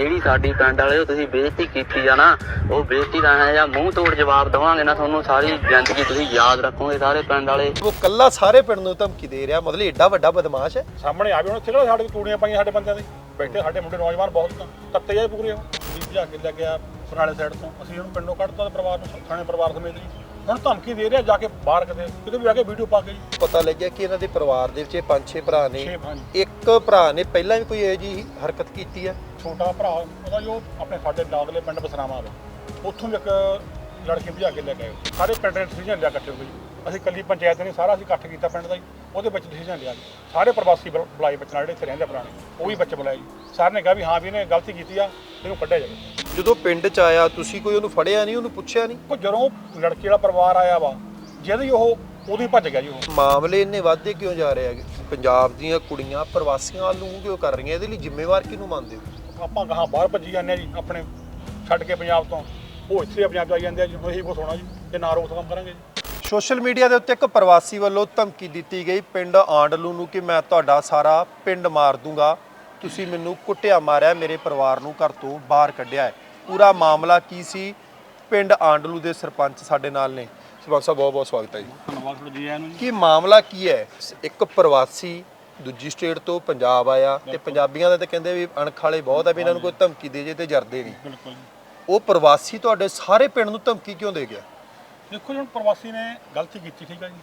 ਜਿਹੜੀ ਸਾਡੀ ਪਿੰਡ ਵਾਲੇ ਉਹ ਤੁਸੀਂ ਬੇਇੱਜ਼ਤੀ ਕੀਤੀ ਆ ਨਾ ਉਹ ਬੇਇੱਜ਼ਤੀ ਦਾ ਹੈ ਜਾਂ ਮੂੰਹ ਤੋੜ ਜਵਾਬ ਦਵਾਂਗੇ ਨਾ ਤੁਹਾਨੂੰ ਸਾਰੀ ਜ਼ਿੰਦਗੀ ਤੁਸੀਂ ਯਾਦ ਰੱਖੋਗੇ ਸਾਰੇ ਪਿੰਡ ਵਾਲੇ। ਉਹ ਕੱਲਾ ਸਾਰੇ ਪਿੰਡ ਨੂੰ ਧਮਕੀ ਦੇ ਰਿਹਾ ਮਤਲਬ ਏਡਾ ਵੱਡਾ ਬਦਮਾਸ਼ ਹੈ। ਸਾਹਮਣੇ ਆ ਵੀ ਹੁਣ ਇੱਥੇ ਕਿਹੜਾ ਸਾਡੇ ਤੂੜੀਆਂ ਪਾਈਆਂ ਸਾਡੇ ਬੰਦਿਆਂ ਦੇ? ਬੈਠੇ ਸਾਡੇ ਮੁੰਡੇ ਨੌਜਵਾਨ ਬਹੁਤ ਤਾਂ ਤੱਤੇ ਜਾਏ ਪੂਰੇ ਉਹ। ਭਜਾ ਕੇ ਲੈ ਗਿਆ ਪੁਰਾਣੇ ਸਾਈਡ ਤੋਂ। ਅਸੀਂ ਉਹਨੂੰ ਪਿੰਡੋਂ ਕੱਢਤਾ ਤੇ ਪਰਿਵਾਰ ਨੂੰ ਥਾਣੇ ਪਰਿਵਾਰ ਸਮੇਤ ਜੀ। ਹੁਣ ਧਮਕੀ ਦੇ ਰਿਹਾ ਜਾ ਕੇ ਬਾਹਰ ਕਿਤੇ ਕਿਤੇ ਵੀ ਆ ਕੇ ਵੀਡੀਓ ਪਾ ਕੇ ਜੀ। ਪਤਾ ਲੱਗਿਆ ਕਿ ਇਹਨਾਂ ਦੇ ਪਰਿਵਾਰ ਦੇ ਵਿੱਚ ਇਹ ਪੰਜ ਛੇ ਭਰਾ ਨੇ। ਛੇ ਇੱਕ ਭਰਾ ਨੇ ਪਹਿਲਾਂ ਵੀ ਕੋਈ ਇਹੋ ਜਿਹੀ ਹਰਕਤ ਕੀਤੀ ਹੈ ਛੋਟਾ ਭਰਾ ਉਹਦਾ ਜੋ ਆਪਣੇ ਸਾਡੇ ਲਾਗਲੇ ਪਿੰਡ ਬਸਰਾਵਾਂ ਵਾ ਉੱਥੋਂ ਵੀ ਇੱਕ ਲੜਕੀ ਭਜਾ ਕੇ ਲੈ ਗਏ ਸਾਰੇ ਪਿੰਡ ਨੇ ਡਿਸੀਜਨ ਲਿਆ ਇਕੱਠੇ ਹੋ ਜੀ। ਅਸੀਂ ਕੱਲੀ ਪੰਚਾਇਤ ਨੇ ਸਾਰਾ ਅਸੀਂ ਇਕੱਠ ਕੀਤਾ ਪਿੰਡ ਦਾ ਜੀ। ਉਹਦੇ ਵਿੱਚ ਡਿਸੀਜਨ ਲਿਆ ਜੀ। ਸਾਰੇ ਪ੍ਰਵਾਸੀ ਬੁਲ- ਬੁਲਾਏ ਬੱਚੇ ਨਾਲ ਜਿਹੜੇ ਇੱਥੇ ਰਹਿੰਦੇ ਆ ਪੁਰਾਣੇ। ਉਹ ਵੀ ਬੱਚੇ ਬੁਲਾਏ ਜੀ। ਸਾਰਿਆਂ ਨੇ ਕਿਹਾ ਵੀ ਹਾਂ ਵੀ ਇਹਨੇ ਗਲਤੀ ਕੀਤੀ ਆ ਇਹਨੂੰ ਕੱਢਿਆ ਜਾਵੇ। ਜਦੋਂ ਪਿੰਡ 'ਚ ਆਇਆ ਤੁਸੀਂ ਕੋਈ ਉਹਨੂੰ ਫੜਿਆ ਨਹੀਂ ਉਹਨੂੰ ਪੁੱਛਿਆ ਨਹੀਂ? ਉਹ ਜਦੋਂ ਲੜਕੀ ਵਾਲਾ ਪਰਿਵਾਰ ਆਇਆ ਵਾ ਜਿਹਦੀ ਉਹ ਉਹਦੀ ਭੱਜ ਗਿਆ ਜੀ ਉਹ। ਮਾਮਲੇ ਇੰਨੇ ਵਾਧੇ ਕਿਉਂ ਜਾ ਰਹੇ ਹੈਗੇ? ਪੰਜਾਬ ਦੀਆਂ ਕੁੜੀਆਂ ਪ੍ਰਵਾਸੀਆਂ ਵੱਲ ਨੂੰ ਕਿਉਂ ਕਰ ਰਹੀਆਂ? ਇਹਦੇ ਲਈ ਜ਼ਿੰਮੇਵਾਰ ਕਿਹਨੂੰ ਮੰਨਦੇ ਹੋ? ਆਪਾਂ ਕਹਾਂ ਬਾਹਰ ਭੱਜੀ ਜਾਂਦੇ ਆ ਜੀ ਆਪਣੇ ਛੱਡ ਕੇ ਪੰਜਾਬ ਤੋਂ। ਉਹ ਇੱਥੇ ਪੰਜਾਬ ਚ ਆਈ ਜਾਂਦੇ ਆ ਜੀ ਉਹੀ ਕੁਛ ਹੋਣਾ ਜੀ ਜੇ ਨਾ ਰੋਕਥਾਮ ਕਰਾਂਗੇ ਜੀ। ਸੋਸ਼ਲ ਮੀਡੀਆ ਦੇ ਉੱਤੇ ਇੱਕ ਪ੍ਰਵਾਸੀ ਵੱਲੋਂ ਧਮਕੀ ਦਿੱਤੀ ਗਈ। ਪਿੰਡ ਆਂਡਲੂ ਨੂੰ ਕਿ ਮੈਂ ਤੁਹਾਡਾ ਸਾਰਾ ਪਿੰਡ ਮਾਰ ਦੂੰਗਾ। ਤੁਸੀਂ ਮੈਨੂੰ ਕੁੱਟਿਆ ਮਾਰਿਆ ਮੇਰੇ ਪਰਿਵਾਰ ਨੂੰ ਘਰ ਤੋਂ ਬਾਹਰ ਕੱਢਿਆ ਹੈ। ਪੂਰਾ ਮਾਮਲਾ ਕੀ ਸੀ? ਪਿੰਡ ਆਂਡਲੂ ਦੇ ਸਰਪੰਚ ਸਾਡੇ ਨਾਲ ਨੇ। ਸਰਪੰਚ ਸਾਹਿਬ ਬਹੁਤ ਬਹੁਤ ਸਵਾਗਤ ਹੈ ਜੀ। ਧੰਨਵਾਦ ਤੁਹਾਡਾ ਜੀ ਆਇਆਂ ਨੂੰ ਜੀ। ਕੀ ਮਾਮਲਾ ਕੀ ਹੈ? ਇੱਕ ਪ੍ਰਵਾਸੀ ਦੂਜੀ ਸਟੇਟ ਤੋਂ ਪੰਜਾਬ ਆਇਆ ਤੇ ਪੰਜਾਬੀਆਂ ਦਾ ਤਾਂ ਕਹਿੰਦੇ ਵੀ ਅਣਖ ਵਾਲੇ ਬਹੁਤ ਆ ਵੀ ਇਹਨਾਂ ਨੂੰ ਕੋਈ ਧਮਕੀ ਦੇ ਜੇ ਤੇ ਜਰਦੇ ਨਹੀਂ। ਬਿਲਕੁਲ ਉਹ ਪ੍ਰਵਾਸੀ ਤੁਹਾਡੇ ਸਾਰੇ ਪਿੰਡ ਨੂੰ ਧਮਕੀ ਕਿਉਂ ਦੇ ਗਿਆ? ਦੇਖੋ ਜੀ ਹੁਣ ਪ੍ਰਵਾਸੀ ਨੇ ਗਲਤੀ ਕੀਤੀ ਠੀਕ ਹੈ ਜੀ।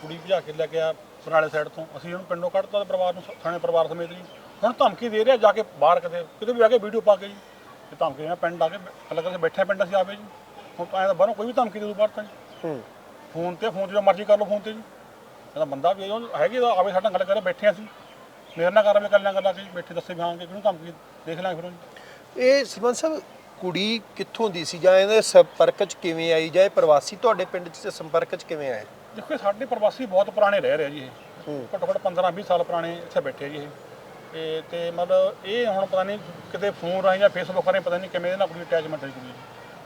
ਕੁੜੀ ਭਜਾ ਕੇ ਲੈ ਗਿਆ ਪੁਰਾਣੇ ਸਾਈਡ ਤੋਂ। ਅਸੀਂ ਉਹਨੂੰ ਪਿੰਡੋਂ ਕੱਢਤਾ ਤੇ ਪਰਿਵਾਰ ਨੂੰ ਥਾਣੇ ਪਰਿਵਾਰ ਸਮੇਤ ਜੀ। ਹੁਣ ਧਮਕੀ ਦੇ ਰਿਹਾ ਜਾ ਕੇ ਬਾਹਰ ਕਿਤੇ ਕਿਤੇ ਵੀ ਆ ਕੇ ਵੀਡੀਓ ਪਾ ਕੇ ਜੀ। ਤੇ ਧਮਕੀ ਦੇਣਾ ਪਿੰਡ ਆ ਕੇ ਅਲੱਗ ਅਲੱਗ ਬੈਠੇ ਪਿੰਡ ਅਸੀਂ ਆਵੇ ਜੀ। ਹੁਣ ਤਾਂ ਐਂ ਤਾਂ ਬਾਹਰੋਂ ਕੋਈ ਵੀ ਧਮਕੀ ਦੇ ਦੂ ਬਾਹਰ ਤਾਂ ਜੀ। ਹੂੰ। ਫੋਨ ਤੇ ਫੋਨ ਜਦੋਂ ਮਰਜ਼ੀ ਕਰ ਲਓ ਫੋਨ ਤੇ ਜੀ। ਇਹਦਾ ਬੰਦਾ ਵੀ ਹੈਗੇ ਤਾਂ ਆਵੇ ਸਾਡਾ ਗੱਲ ਕਰੇ ਬੈਠੇ ਅਸੀਂ। ਮੇਰੇ ਨਾਲ ਕਰਾਂਗੇ ਗੱਲਾਂ ਗੱਲਾਂ ਕੇ ਬੈਠੇ ਦੱਸੇ ਵੀ ਹਾਂ ਕਿ ਕਿਹਨੂੰ ਧਮਕੀ ਦੇਖ ਲਾਂਗੇ ਫਿਰ ਉਹ ਜੀ। ਇਹ ਸਰਪੰਚ ਸਾਹਿਬ ਕੁੜੀ ਕਿੱਥੋਂ ਦੀ ਸੀ? ਜਾਂ ਇਹਦੇ ਸੰਪਰਕ 'ਚ ਕਿਵੇਂ ਆਈ? ਜਾਂ ਇਹ ਪ੍ਰਵਾਸੀ ਤੁਹਾਡੇ ਪਿੰਡ 'ਚ ਸੰਪਰਕ 'ਚ ਕਿਵੇਂ ਆਏ? ਦੇਖੋ ਇਹ ਸਾਡੇ ਪ੍ਰਵਾਸੀ ਬਹੁਤ ਪੁਰਾਣੇ ਰਹਿ ਰਹੇ ਜੀ ਇਹ। ਘੱਟੋ ਘੱਟ 15 20 ਸਾਲ ਪੁਰਾਣੇ ਇੱਥੇ ਬੈਠੇ ਜੀ ਇਹ। ਤੇ ਤੇ ਮਤਲਬ ਇਹ ਹੁਣ ਪਤਾ ਨਹੀਂ ਕਿਤੇ ਫੋਨ ਰਾਹੀਂ ਜਾਂ ਫੇਸਬੁੱਕ ਰਾਹੀਂ ਪਤਾ ਨਹੀਂ ਕਿਵੇਂ ਇਹਦੇ ਨਾਲ ਕੋਈ ਅਟੈਚਮੈਂਟ ਹੈ ਕੁੜੀ ਦੀ।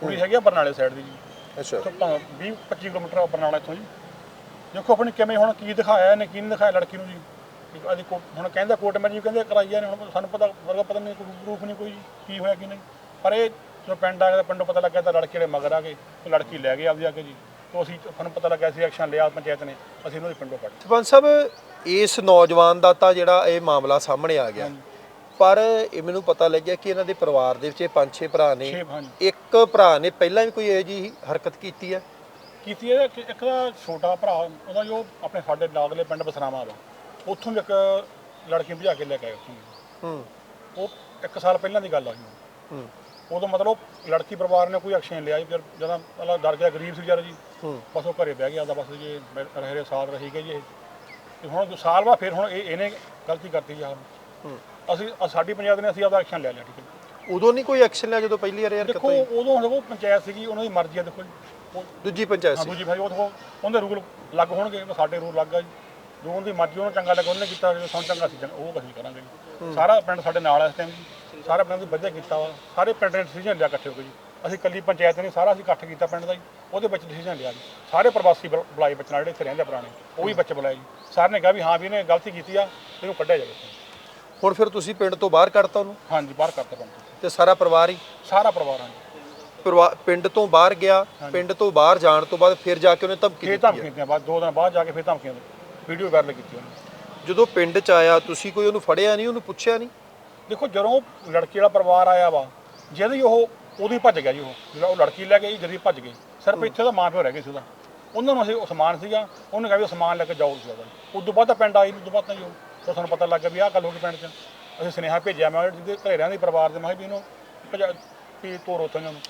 ਕੁੜੀ ਹੈਗੀ ਆ ਬਰਨਾਲੇ ਸਾਈਡ ਦੀ ਜੀ। ਅੱਛਾ। ਭਾਵੇਂ 20 25 ਕਿਲੋਮੀਟਰ ਆ ਬਰਨਾਲਾ ਇੱਥੋਂ ਜੀ। ਦੇਖੋ ਆਪਣੀ ਕਿਵੇਂ ਹੁਣ ਕੀ ਦਿਖਾਇਆ ਇਹਨੇ ਕੀ ਨਹੀਂ ਦਿਖਾਇਆ ਲੜਕੀ ਨੂੰ ਜੀ। ਕੋ ਹੁਣ ਕਹਿੰਦਾ ਕੋਰਟ ਮੈਰਿਜ ਕਹਿੰਦੇ ਕਰਾਈਆ ਨੇ ਹੁਣ ਸਾਨੂੰ ਪਤਾ ਵਰਗਾ ਪਤਾ ਨਹੀਂ ਕੋਈ ਪ੍ਰੂਫ ਨਹੀਂ ਕੋਈ ਜੀ, ਕੀ ਹੋਇਆ ਕੀ ਨਹੀਂ। ਪਰ ਇਹ ਜਦੋਂ ਪਿੰਡ ਆ ਗਿਆ ਪਿੰਡੋਂ ਪਤਾ ਲੱਗਿਆ ਤਾਂ ਲੜਕੇ ਦੇ ਮਗਰ ਆ ਗਏ ਤੇ ਲੜਕੀ ਲੈ ਗਏ ਆਪਦੀ ਆ ਕੇ ਜੀ। ਤੋਂ ਅਸੀਂ ਸਾਨੂੰ ਪਤਾ ਲੱਗਿਆ ਸੀ ਐਕਸ਼ਨ ਲਿਆ ਪੰਚਾਇਤ ਨੇ ਅਸੀਂ ਇਹਨਾਂ ਦੇ ਪਿੰਡੋਂ ਕੱਢ ਸਰਪੰਚ ਸਾਹਿਬ ਇਸ ਨੌਜਵਾਨ ਦਾ ਤਾਂ ਜਿਹੜਾ ਇਹ ਮਾਮਲਾ ਸਾਹਮਣੇ ਆ ਗਿਆ। ਪਰ ਇਹ ਮੈਨੂੰ ਪਤਾ ਲੱਗਿਆ ਕਿ ਇਹਨਾਂ ਦੇ ਪਰਿਵਾਰ ਦੇ ਵਿੱਚ ਇਹ ਪੰਜ ਛੇ ਭਰਾ ਨੇ। ਇੱਕ ਭਰਾ ਨੇ ਪਹਿਲਾਂ ਵੀ ਕੋਈ ਇਹੋ ਜਿਹੀ ਹਰਕਤ ਕੀਤੀ ਹੈ? ਕੀਤੀ ਕਿ ਇੱਕ ਦਾ ਛੋਟਾ ਭਰਾ ਉਹਦਾ ਜੋ ਆਪਣੇ ਸਾਡੇ ਲਾਗਲੇ ਪਿੰਡ ਬਸਰਾਵਾਂ ਵਾ ਉੱਥੋਂ ਵੀ ਇੱਕ ਲੜਕੀ ਭਜਾ ਕੇ ਲੈ ਕੇ ਆਏ ਉੱਥੋਂ। ਹੂੰ। ਉਹ ਇੱਕ ਸਾਲ ਪਹਿਲਾਂ ਦੀ ਗੱਲ ਆ ਜੀ। ਹੂੰ। ਉਦੋਂ ਮਤਲਬ ਲੜਕੀ ਪਰਿਵਾਰ ਨੇ ਕੋਈ ਐਕਸ਼ਨ ਲਿਆ ਜੀ ਫਿਰ ਜਦੋਂ ਪਹਿਲਾਂ ਡਰ ਗਿਆ ਗਰੀਬ ਸੀ ਵਿਚਾਰਾ ਜੀ। ਬਸ ਉਹ ਘਰੇ ਬਹਿ ਗਿਆ ਆਪਦਾ ਬਸ ਜੀ ਮੈਂ ਰਹੇ ਰਹੇ ਸਾਲ ਰਹੀ ਗਈ ਜੀ ਇਹ। ਤੇ ਹੁਣ ਦੋ ਸਾਲ ਬਾਅਦ ਫਿਰ ਹੁਣ ਇਹ ਇਹਨੇ ਗਲਤੀ ਕਰਤੀ ਜੀ ਅਸੀਂ ਸਾਡੀ ਪੰਚਾਇਤ ਨੇ ਅਸੀਂ ਆਪਦਾ ਐਕਸ਼ਨ ਲੈ ਲਿਆ ਠੀਕ ਹੈ ਉਦੋਂ ਨਹੀਂ ਕੋਈ ਐਕਸ਼ਨ ਲਿਆ ਜਦੋਂ ਪਹਿਲੀ ਵਾਰ ਹਰਕਤ ਦੇਖੋ ਉਦੋਂ ਦੇਖੋ ਪੰਚਾਇਤ ਸੀਗੀ ਉਹਨਾਂ ਦੀ ਮਰਜ਼ੀ ਆ ਦੇਖੋ ਜੀ। ਦੂਜੀ ਪੰਚਾਇਤ ਸੀ। ਦੂਜੀ ਭਾਈ ਉਹ ਦੇਖੋ ਉਹਦੇ ਰੂਲ ਲੱਗ ਹੋਣਗੇ ਸਾਡੇ ਰੂਲ ਲੱਗ ਆ ਜੀ। ਜੋ ਉਹਦੀ ਮਰਜ਼ੀ ਉਹਨੂੰ ਚੰਗਾ ਲੱਗਾ ਉਹਨੇ ਕੀਤਾ ਜੋ ਸਾਨੂੰ ਚੰਗਾ ਸੀ ਉਹ ਅਸੀਂ ਕਰਾਂਗੇ ਸਾਰਾ ਪਿੰਡ ਸਾਡੇ ਨਾਲ ਇਸ ਟਾਈਮ ਜੀ। ਸਾਰੇ ਪਿੰਡ ਦੀ ਵਧੀਆ ਕੀਤਾ ਵਾ। ਸਾਰੇ ਪਿੰਡ ਨੇ ਡਿਸੀਜਨ ਲਿਆ ਇਕੱਠੇ ਹੋ ਕੇ ਜੀ। ਅਸੀਂ ਕੱਲੀ ਪੰਚਾਇਤ ਨੇ ਸਾਰਾ ਅਸੀਂ ਇਕੱਠ ਕੀਤਾ ਪਿੰਡ ਦਾ ਜੀ। ਉਹਦੇ ਵਿੱਚ ਡਿਸੀਜਨ ਲਿਆ ਜੀ। ਸਾਰੇ ਪ੍ਰਵਾਸੀ ਬੁਲ- ਬੁਲਾਏ ਬੱਚੇ ਨਾਲ ਜਿਹੜੇ ਇੱਥੇ ਰਹਿੰਦੇ ਪੁਰਾਣੇ ਉਹ ਵੀ ਬੱਚੇ ਬੁਲਾਏ ਜੀ। ਸਾਰਿਆਂ ਨੇ ਕਿਹਾ ਵੀ ਹਾਂ ਵੀ ਇਹਨੇ ਗਲਤੀ ਕੀਤੀ ਆ ਇਹਨੂੰ ਕੱਢਿਆ ਜਾਵੇ। ਹੁਣ ਫਿਰ ਤੁਸੀਂ ਪਿੰਡ ਤੋਂ ਬਾਹਰ ਕੱਢਤਾ ਉਹਨੂੰ? ਹਾਂਜੀ ਬਾਹਰ ਕਰਤਾ ਪਿੰਡ ਤੋਂ। ਤੇ ਸਾਰਾ ਪਰਿਵਾਰ ਹੀ? ਸਾਰਾ ਪਰਿਵਾਰ ਆ ਜੀ ਪਰਿਵਾ- ਪਿੰਡ ਤੋਂ ਬਾਹਰ ਗਿਆ ਪਿੰਡ ਤੋਂ ਬਾਹਰ ਜਾਣ ਤੋਂ ਬਾਅਦ ਫਿਰ ਜਾ ਕੇ ਉਹਨੇ ਧਮਕੀ ਫੇਰ ਦਿੱਤੀ ਹੈ ਧਮਕੀਆਂ ਦਿੱਤੀਆਂ ਬਾਅਦ ਦੋ ਦਿਨ ਬਾਅਦ ਜਾ ਕੇ ਫੇਰ ਧਮਕੀਆਂ ਵੀਡੀਓ ਵਾਇਰਲ ਕੀਤੀ ਉਹਨੇ। ਜਦੋਂ ਪਿੰਡ 'ਚ ਆਇਆ ਤੁਸੀਂ ਕੋਈ ਉਹਨੂੰ ਫੜਿਆ ਨਹੀਂ ਉਹਨੂੰ ਪੁੱਛਿਆ ਨਹੀਂ? ਦੇਖੋ ਜਦੋਂ ਲੜਕੀ ਵਾਲਾ ਪਰਿਵਾਰ ਆਇਆ ਵਾ ਜਿਹਦੀ ਉਹ ਉਹਦੀ ਭੱਜ ਗਿਆ ਜੀ ਉਹ ਜਿਹੜਾ ਉਹ ਲੜਕੀ ਲੈ ਗਈ ਜਦੀ ਭੱਜ ਗਈ। ਸਿਰਫ ਇੱਥੇ ਦਾ ਮਾਂ ਪਿਓ ਰਹਿ ਗਏ ਸੀ ਉਹਦਾ। ਉਹਨਾਂ ਨੂੰ ਅਸੀਂ ਉਹ ਸਮਾਨ ਸੀਗਾ ਉਹਨੇ ਕਿਹਾ ਵੀ ਉਹ ਸਮਾਨ ਲੈ ਕੇ ਜਾਓ ਤੁਸੀਂ ਉਹਦਾ ਉਸ ਤੋਂ ਬਾਅਦ ਤਾਂ ਪਿੰਡ ਆਈ ਉਸ ਤੋਂ ਬਾਅਦ ਤਾਂ ਜੀ ਉਹ। ਸਾਨੂੰ ਪਤਾ ਲੱਗ ਗਿਆ ਵੀ ਆਹ ਗੱਲ ਹੋ ਗਈ ਪਿੰਡ 'ਚ। ਅਸੀਂ ਸੁਨੇਹਾ ਭੇਜਿਆ ਮੈਂ ਜਿਹਦੇ ਘਰੇ ਰਹਿੰਦੇ ਪਰਿਵਾਰ ਦੇ ਮੈਂ ਕਿਹਾ ਵੀ ਇਹਨੂੰ ਭਜਾ ਵੀ ਤੋਰੋ ਉੱਥੇ ਉਹਨੂੰ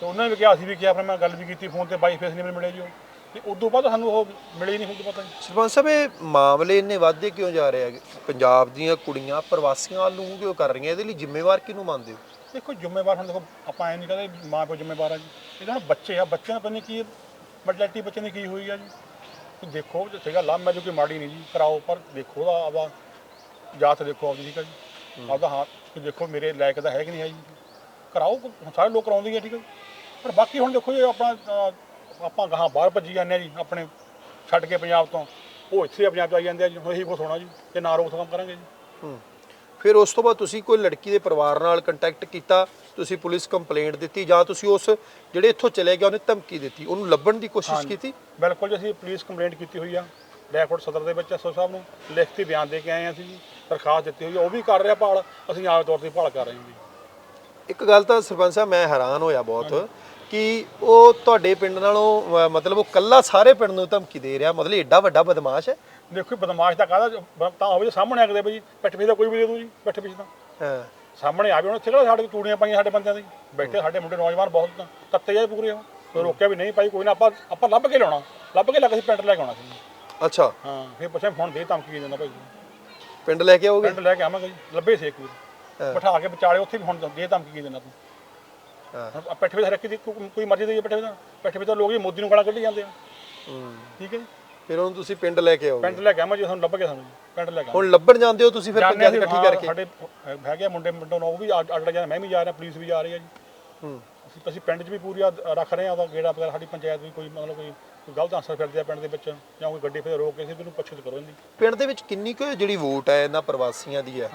ਤੇ ਉਹਨਾਂ ਨੇ ਵੀ ਕਿਹਾ ਅਸੀਂ ਵੀ ਕਿਹਾ ਫਿਰ ਮੈਂ ਗੱਲ ਵੀ ਕੀਤੀ ਫੋਨ ਤੇ ਬਾਈ ਫੇਸ ਨਹੀਂ ਮਿਲੇ ਜੀ ਉਹ। ਤੇ ਤੋਂ ਬਾਅਦ ਸਾਨੂੰ ਉਹ ਮਿਲੇ ਨਹੀਂ ਤੋਂ ਪਤਾ ਨਹੀਂ ਸਰਪੰਚ ਸਾਹਿਬ ਇਹ ਮਾਮਲੇ ਇੰਨੇ ਵਾਧੇ ਕਿਉਂ ਜਾ ਰਹੇ ਹੈਗੇ ਪੰਜਾਬ ਦੀਆਂ ਕੁੜੀਆਂ ਪ੍ਰਵਾਸੀਆਂ ਵੱਲ ਨੂੰ ਕਿਉਂ ਕਰ ਰਹੀਆਂ? ਇਹਦੇ ਲਈ ਜ਼ਿੰਮੇਵਾਰ ਕਿਹਨੂੰ ਮੰਨਦੇ ਹੋ? ਦੇਖੋ ਜ਼ਿੰਮੇਵਾਰ ਹੁਣ ਦੇਖੋ ਆਪਾਂ ਐ ਨਹੀਂ ਕਹਦੇ ਮਾਂ ਪਿਓ ਜ਼ਿੰਮੇਵਾਰ ਆ ਜੀ। ਇਹ ਤਾਂ ਹੁਣ ਬੱਚੇ ਆ ਬੱਚਿਆਂ ਨੂੰ ਪਤਾ ਨਹੀਂ ਕੀ ਮੈਂਟੈਲਿਟੀ ਬੱਚੇ ਦੀ ਕੀ ਹੋਈ ਆ ਜੀ। ਤੁਸੀਂ ਦੇਖੋ ਜੇ ਸਹੀ ਗੱਲ ਆ ਮੈਂ ਜੋ ਕੋਈ ਮਾੜੀ ਨਹੀਂ ਜੀ ਕਰਾਓ ਪਰ ਦੇਖੋ ਉਹਦਾ ਆਪਦਾ ਜਾਤ ਦੇਖੋ ਆਪਦੀ ਠੀਕ ਆ ਜੀ। ਆਪਦਾ ਹਾਂ ਕਿ ਦੇਖੋ ਮੇਰੇ ਲਾਇਕ ਦਾ ਹੈ ਕਿ ਨਹੀਂ ਹੈ ਜੀ। ਕਰਾਓ ਸਾਰੇ ਲੋਕ ਕਰਾਉਂਦੇ ਆ ਠੀਕ ਆ ਜੀ। ਪਰ ਬਾਕੀ ਹੁਣ ਦੇਖੋ ਜੀ ਆਪਣਾ ਆਪਾਂ ਗਾਹਾਂ ਬਾਹਰ ਭੱਜੀ ਜਾਂਦੇ ਆ ਜੀ ਆਪਣੇ ਛੱਡ ਕੇ ਪੰਜਾਬ ਤੋਂ। ਉਹ ਇੱਥੇ ਪੰਜਾਬ ਚ ਆਈ ਜਾਂਦੇ ਆ ਜੀ ਹੁਣ ਇਹੀ ਕੁਛ ਹੋਣਾ ਜੀ ਜੇ ਨਾ ਰੋਕਥਾਮ ਕਰਾਂਗੇ ਜੀ। ਹੂੰ। ਫਿਰ ਉਸ ਤੋਂ ਬਾਅਦ ਤੁਸੀਂ ਕੋਈ ਲੜਕੀ ਦੇ ਪਰਿਵਾਰ ਨਾਲ ਕੰਟੈਕਟ ਕੀਤਾ ਤੁਸੀਂ ਪੁਲਿਸ ਕੰਪਲੇਂਟ ਦਿੱਤੀ ਜਾਂ ਤੁਸੀਂ ਉਸ ਜਿਹੜੇ ਇੱਥੋਂ ਚਲੇ ਗਿਆ ਉਹਨੇ ਧਮਕੀ ਦਿੱਤੀ ਉਹਨੂੰ ਲੱਭਣ ਦੀ ਕੋਸ਼ਿਸ਼ ਕੀਤੀ? ਬਿਲਕੁਲ ਜੀ ਅਸੀਂ ਪੁਲਿਸ ਕੰਪਲੇਂਟ ਕੀਤੀ ਹੋਈ ਆ ਡੈਕੋਟ ਸਦਰ ਦੇ ਵਿੱਚ ਐਸਓ ਸਾਹਿਬ ਨੂੰ ਲਿਖਤੀ ਬਿਆਨ ਦੇ ਕੇ ਆਏ ਹਾਂ ਅਸੀਂ ਜੀ ਦਰਖਾਸਤ ਦਿੱਤੀ ਹੋਈ ਆ ਉਹ ਵੀ ਕਰ ਰਿਹਾ ਭਾਲ ਅਸੀਂ ਆਪ ਤੌਰ ਤੇ ਭਾਲ ਕਰ ਰਹੇ ਹਾਂ ਜੀ। ਇੱਕ ਗੱਲ ਤਾਂ ਸਰਪੰਚ ਸਾਹਿਬ ਮੈਂ ਹੈਰਾਨ ਹੋਇਆ ਬਹੁਤ। ਕਿ ਉਹ ਤੁਹਾਡੇ ਪਿੰਡ ਨਾਲੋਂ ਅਹ, ਮਤਲਬ ਉਹ ਕੱਲਾ ਸਾਰੇ ਪਿੰਡ ਨੂੰ ਧਮਕੀ ਦੇ ਰਿਹਾ ਮਤਲਬ ਏਡਾ ਵੱਡਾ ਬਦਮਾਸ਼ ਹੈ? ਦੇਖੋ ਬਦਮਾਸ਼ ਦਾ ਕਾਹਦਾ ਤਾਂ ਹੋਵੇ ਜੇ ਸਾਹਮਣੇ ਆ ਕੇ ਦੇ ਬਈ ਪਿੱਠ ਪਿੱਛੇ ਦਾ ਕੋਈ ਵੀ ਦੇ ਦੂ ਜੀ ਪਿੱਠ ਪਿੱਛੇ ਤਾਂ। ਹਾਂ। ਸਾਹਮਣੇ ਆਵੇ ਹੁਣ ਇੱਥੇ ਕਿਹੜਾ ਸਾਡੇ ਤੂੜੀਆਂ ਪਾਈਆਂ ਸਾਡੇ ਬੰਦਿਆਂ ਦੀ ਬੈਠੇ ਸਾਡੇ ਮੁੰਡੇ ਨੌਜਵਾਨ ਬਹੁਤ ਤੱਤੇ ਜਾਏ ਪੂਰੇ ਉਹ ਕੋਈ ਰੋਕਿਆ ਵੀ ਨਹੀਂ ਭਾਈ ਕੋਈ ਨਾ ਆਪਾਂ ਆਪਾਂ ਲੱਭ ਕੇ ਲਾਉਣਾ ਲੱਭ ਕੇ ਲੱਗ ਅਸੀਂ ਪਿੰਡ ਲੈ ਕੇ ਆਉਣਾ ਸੀ। ਅੱਛਾ। ਹਾਂ ਫਿਰ ਪੁੱਛਿਆ ਫੋਨ ਦੇ ਧਮਕੀ ਦੇ ਦਿੰਦਾ ਭਾਈ। ਪਿੰਡ ਲੈ ਕੇ ਆਓਗੇ? ਪਿੰਡ ਲੈ ਕੇ ਆਵਾਂਗੇ ਜੀ ਲੱਭੇ ਸੀ ਇੱਕ ਬਿਠਾ ਕੇ ਵਿਚਾਲੇ ਉੱਥੇ ਵੀ ਹੁਣ ਦੇ ਧਮਕੀ ਕੀ ਦਿੰਦਾ ਤੂੰ। ਹੁਣ ਪਿੱਠ ਵਿੱਚ ਹਰਕੀ ਦੀ ਕੋਈ ਕੋਈ ਮਰਜ਼ੀ ਦੇ ਪਿੱਠ ਵਿੱਚ ਪਿੱਠ ਵਿੱਚ ਤਾਂ ਲੋਕ ਜੀ ਮੋਦੀ ਨੂੰ ਗਾਲਾਂ ਕੱਢੀ ਜਾਂਦੇ ਆ। ਹੂੰ। ਠੀਕ ਹੈ ਜੀ? ਫਿਰ ਉਹਨੂੰ ਤੁਸੀਂ ਪਿੰਡ ਲੈ ਕੇ ਆਓਗੇ। ਪਿੰਡ ਲੈ ਕੇ ਆਵਾਂ ਜੀ ਤੁਹਾਨੂੰ ਲੱਭ ਕੇ ਸਾਨੂੰ ਪਿੰਡ ਲੈ ਕੇ ਆਵਾਂ। ਹੁਣ ਲੱਭਣ ਜਾਂਦੇ ਹੋ ਤੁਸੀਂ ਫਿਰ ਜਾਣਦੇ ਪੰਚਾਇਤ ਅਸੀਂ, ਇਕੱਠੀ ਹਾਂ, ਕਰਕੇ? ਸਾਡੇ ਅਹ, ਹੈਗੇ ਆ ਮੁੰਡੇ ਮੁੰਡੇ ਨੂੰ ਉਹ ਵੀ ਅੱਡ ਜਾ ਮੈਂ ਵੀ ਜਾ ਰਿਹਾ ਪੁਲਿਸ ਵੀ ਜਾ ਰਹੀ ਹੈ ਜੀ। ਹੂੰ। ਅਸੀਂ ਅਸੀਂ ਪਿੰਡ 'ਚ ਵੀ ਪੂਰੀ ਆ- ਰੱਖ ਰਹੇ ਆ ਉਹਦਾ ਗੇੜਾ ਵਗੈਰਾ ਸਾਡੀ ਪੰਚਾਇਤ ਵੀ ਕੋਈ ਮਤਲਬ ਕੋਈ ਕੋਈ ਗਲਤ ਆਨਸਰ ਫਿਰਦੇ ਆ ਪਿੰਡ ਦੇ ਵਿੱਚ ਜਾਂ ਕੋਈ ਗੱਡੀ ਫਿਰ ਰੋਕ ਕੇ ਅਸੀਂ ਇਹਨੂੰ ਪੁੱਛਤ ਕਰੋ ਇਹਦੀ ਪਿੰਡ ਦੇ ਵਿੱਚ ਕਿੰਨੀ ਕੁ ਜਿਹੜੀ ਵੋਟ ਹੈ ਇਹਨਾਂ ਪ੍ਰਵਾਸੀਆਂ ਦੀ ਹੈ।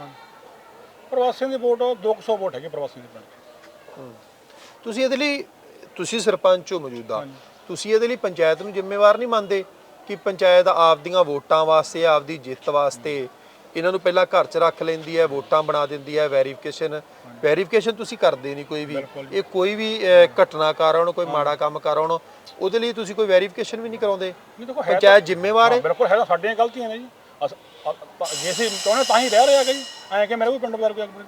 ਪ੍ਰਵਾਸੀਆਂ ਦੀ ਵੋਟ 200 ਵੋਟ ਹੈਗੀ ਪ੍ਰਵਾਸੀਆਂ ਦੇ ਪਿੰਡ 'ਚ। ਤੁਸੀਂ ਇਹਦੇ ਲਈ ਤੁਸੀਂ ਸਰਪੰਚ ਹੋ ਮੌਜੂਦਾ। ਤੁਸੀਂ ਇਹਦੇ ਲਈ ਪੰਚਾਇਤ ਨੂੰ ਜ਼ਿੰਮੇਵਾਰ ਨਹੀਂ ਮੰਨਦੇ ਕਿ ਪੰਚਾਇਤ ਆਪਦੀਆਂ ਵੋਟਾਂ ਵਾਸਤੇ ਆਪਦੀ ਜਿੱਤ ਵਾਸਤੇ ਇਹਨਾਂ ਨੂੰ ਪਹਿਲਾਂ ਘਰ 'ਚ ਰੱਖ ਲੈਂਦੀ ਹੈ ਵੋਟਾਂ ਬਣਾ ਦਿੰਦੀ ਹੈ ਵੈਰੀਫਿਕੇਸ਼ਨ। ਵੈਰੀਫਿਕੇਸ਼ਨ ਤੁਸੀਂ ਕਰਦੇ ਨਹੀਂ ਕੋਈ ਵੀ। ਇਹ ਕੋਈ ਵੀ ਘਟਨਾ ਕਾਰਨ ਕੋਈ ਮਾੜਾ ਕੰਮ ਕਾਰਨ ਉਹਦੇ ਲਈ ਤੁਸੀਂ ਕੋਈ ਵੈਰੀਫਿਕੇਸ਼ਨ ਵੀ ਨਹੀਂ ਕਰਾਉਂਦੇ। ਪੰਚਾਇਤ ਜ਼ਿੰਮੇਵਾਰ ਹੈ। ਬਿਲਕੁਲ ਹੈ ਸਾਡੀਆਂ ਗਲਤੀਆਂ ਨੇ ਜੀ। ਜੇ ਅਸੀਂ ਚਾਹੁੰਦੇ ਤਾਂ ਹੀ ਰਹਿ ਰਹੇ ਹੈਗੇ ਜੀ। ਐਂ ਕਿ ਮੇਰੇ ਵੀ ਪਿੰਡ ਵਰਗੇ ਅੱਗੇ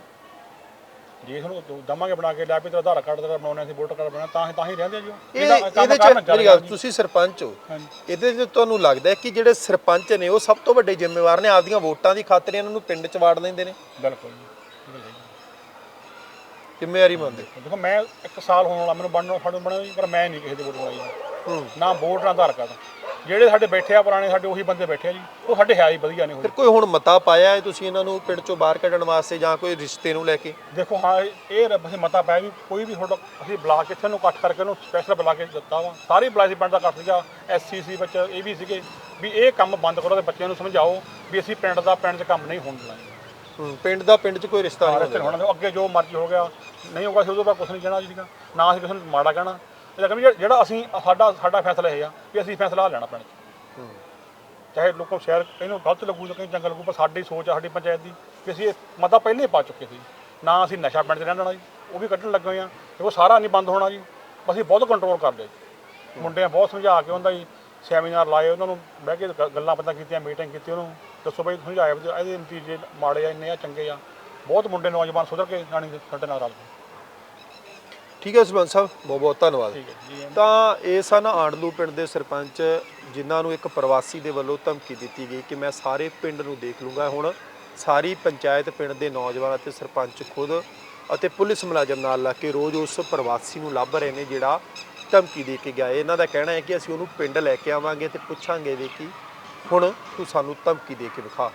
ਜੇ ਤੁਹਾਨੂੰ ਦਮਾਂਗੇ ਬਣਾ ਕੇ ਲੈ ਵੀ ਤੇਰਾ ਆਧਾਰ ਕਾਰਡ ਤੇਰਾ ਬਣਾਉਣਾ ਸੀ ਵੋਟਰ ਕਾਰਡ ਬਣਾਉਣਾ ਤਾਂ ਹੀ ਤਾਂ ਹੀ ਰਹਿੰਦੇ ਜੀ। ਇਹ ਇਹਦਾ ਚ ਮੇਰੀ ਗੱਲ। ਤੁਸੀਂ ਸਰਪੰਚ ਹੋ ਹਾਂਜੀ। ਇਹਦੇ 'ਚ ਤੁਹਾਨੂੰ ਲੱਗਦਾ ਹੈ ਕਿ ਜਿਹੜੇ ਸਰਪੰਚ ਨੇ ਉਹ ਸਭ ਤੋਂ ਵੱਡੇ ਜ਼ਿੰਮੇਵਾਰ ਨੇ ਆਪਦੀਆਂ ਵੋਟਾਂ ਦੀ ਖਾਤਰ ਇਹਨਾਂ ਨੂੰ ਪਿੰਡ 'ਚ ਵਾੜ ਲੈਂਦੇ ਨੇ ਬਿਲਕੁਲ। ਜ਼ਿੰਮੇਵਾਰੀ ਮੰਨਦੇ ਦੇਖੋ ਮੈਂ ਇੱਕ ਸਾਲ ਹੋਣ ਵਾਲਾ ਮੈਨੂੰ ਬਣਨ ਬਣਿਆ ਜੀ ਪਰ ਮੈਂ ਨਹੀਂ ਕਿਸੇ ਦੀ ਵੋਟ ਬਣਾਈ। ਹੂੰ ਨਾ ਵੋਟ ਨਾ ਆਧਾਰ ਕਾਰਡ ਜਿਹੜੇ ਸਾਡੇ ਬੈਠੇ ਆ ਪੁਰਾਣੇ ਸਾਡੇ ਉਹੀ ਬੰਦੇ ਬੈਠੇ ਆ ਜੀ। ਉਹ ਸਾਡੇ ਹੈ ਹੀ ਵਧੀਆ ਨੇ ਉਹ। ਫਿਰ ਕੋਈ ਹੁਣ ਮਤਾ ਪਾਇਆ ਹੈ ਤੁਸੀਂ ਇਹਨਾਂ ਨੂੰ ਪਿੰਡ 'ਚੋਂ ਬਾਹਰ ਕੱਢਣ ਵਾਸਤੇ ਜਾਂ ਕੋਈ ਰਿਸ਼ਤੇ ਨੂੰ ਲੈ ਕੇ? ਦੇਖੋ ਹਾਂ ਇਹ- ਰੱਬ ਅਸੀਂ ਮਤਾ ਪਾਇਆ ਵੀ ਕੋਈ ਵੀ ਤੁਹਾਡਾ ਅਸੀਂ ਬੁਲਾ ਕੇ ਇੱਥੇ ਨੂੰ ਇਕੱਠ ਕਰਕੇ ਉਹਨੂੰ ਸਪੈਸ਼ਲ ਬੁਲਾ ਕੇ ਦਿੱਤਾ ਵਾ। ਸਾਰੇ ਬੁਲਾਏ ਸੀ ਪਿੰਡ ਦਾ ਇਕੱਠ ਸੀਗਾ ਐਸਸੀਸੀ ਵਿੱਚ ਇਹ ਵੀ ਸੀਗੇ ਵੀ ਇਹ ਕੰਮ ਬੰਦ ਕਰੋ ਤੇ ਬੱਚਿਆਂ ਨੂੰ ਸਮਝਾਓ ਵੀ ਅਸੀਂ ਪਿੰਡ ਦਾ ਪਿੰਡ 'ਚ ਕੰਮ ਨਹੀਂ ਹੋਣ ਦੇਣਾ। ਹੂੰ ਪਿੰਡ ਦਾ ਪਿੰਡ 'ਚ ਕੋਈ ਰਿਸ਼ਤਾ ਨਹੀਂ ਹੁਣ ਅੱਗੇ ਜੋ ਮਰਜ਼ੀ ਹੋ ਗਿਆ ਨਹੀਂ ਹੋਗਾ ਅਸੀਂ ਉਹਦੇ ਬਾਅਦ ਕੁਝ ਨਹੀਂ ਕਹਿਣਾ ਜੀ ਨਾ ਅਸੀਂ ਕਿਸੇ ਨੂੰ ਮਾੜਾ ਕਹਿਣਾ। ਇਹ ਕਹਿੰਦੇ ਵੀ ਜਿਹੜਾ ਅਸੀਂ ਸਾਡਾ ਸਾਡਾ ਫੈਸਲਾ ਇਹ ਆ ਵੀ ਅਸੀਂ ਫੈਸਲਾ ਲੈਣਾ ਪਿੰਡ 'ਚ ਚਾਹੇ ਲੋਕਾਂ ਨੂੰ ਸ਼ਹਿਰ ਇਹਨੂੰ ਗਲਤ ਲੱਗੂ ਜਾਂ ਕहीं ਚੰਗਾ ਲੱਗੂ, ਪਰ ਸਾਡੀ ਸੋਚ ਆ, ਸਾਡੀ ਪੰਚਾਇਤ ਦੀ ਕਿ ਅਸੀਂ ਇਹ ਮਤਾ ਪਹਿਲੇ ਹੀ ਪਾ ਚੁੱਕੇ ਸੀ। ਨਾ ਅਸੀਂ ਨਸ਼ਾ ਪਿੰਡ 'ਚ ਰਹਿਣ ਦੇਣਾ ਜੀ, ਉਹ ਵੀ ਕੱਢਣ ਲੱਗੇ ਹੋਏ ਆ। ਉਹ ਸਾਰਾ ਨਹੀਂ ਬੰਦ ਹੋਣਾ ਜੀ। ਅਸੀਂ ਬਹੁਤ ਕੰਟਰੋਲ ਕਰਦੇ ਜੀ। ਮੁੰਡਿਆਂ ਬਹੁਤ ਸਮਝਾ ਕੇ ਉਹਨਾਂ ਦਾ ਜੀ ਸੈਮੀਨਾਰ ਲਾਏ, ਉਹਨਾਂ ਨੂੰ ਬਹਿ ਕੇ ਗ- ਗੱਲਾਂ ਬਾਤਾਂ ਕੀਤੀਆਂ, ਮੀਟਿੰਗ ਕੀਤੀ ਉਹਨੂੰ। ਦੱਸੋ ਬਈ, ਸਮਝਾਇਆ ਵੀ ਇਹਦੇ ਨਤੀਜੇ ਮਾੜੇ ਆ, ਇੰਨੇ ਆ, ਚੰਗੇ ਆ। ਬਹੁਤ ਮੁੰਡੇ ਨੌਜਵਾਨ ਸੁਧਰ ਕੇ ਜਾਣੀ ਸਾਡੇ ਨਾਲ ਰਲ ਗਏ। ਠੀਕ ਹੈ ਸਰਪੰਚ ਸਾਹਿਬ ਬਹੁਤ ਬਹੁਤ ਧੰਨਵਾਦ। ਠੀਕ ਹੈ ਜੀ ਤਾਂ ਇਹ ਸਨ ਆਂਡਲੂ ਪਿੰਡ ਦੇ ਸਰਪੰਚ ਜਿਨ੍ਹਾਂ ਨੂੰ ਇੱਕ ਪ੍ਰਵਾਸੀ ਦੇ ਵੱਲੋਂ ਧਮਕੀ ਦਿੱਤੀ ਗਈ ਕਿ ਮੈਂ ਸਾਰੇ ਪਿੰਡ ਨੂੰ ਦੇਖ ਲੂੰਗਾ। ਹੁਣ ਸਾਰੀ ਪੰਚਾਇਤ ਪਿੰਡ ਦੇ ਨੌਜਵਾਨ ਅਤੇ ਸਰਪੰਚ ਖੁਦ ਅਤੇ ਪੁਲਿਸ ਮੁਲਾਜ਼ਮ ਨਾਲ ਲੱਗ ਕੇ ਰੋਜ਼ ਉਸ ਪ੍ਰਵਾਸੀ ਨੂੰ ਲੱਭ ਰਹੇ ਨੇ ਜਿਹੜਾ ਧਮਕੀ ਦੇ ਕੇ ਗਿਆ। ਇਹਨਾਂ ਦਾ ਕਹਿਣਾ ਹੈ ਕਿ ਅਸੀਂ ਉਹਨੂੰ ਪਿੰਡ ਲੈ ਕੇ ਆਵਾਂਗੇ ਤੇ ਪੁੱਛਾਂਗੇ ਵੀ ਕਿ ਹੁਣ ਤੂੰ ਸਾਨੂੰ ਧਮਕੀ ਦੇ ਕੇ ਵਿਖਾ।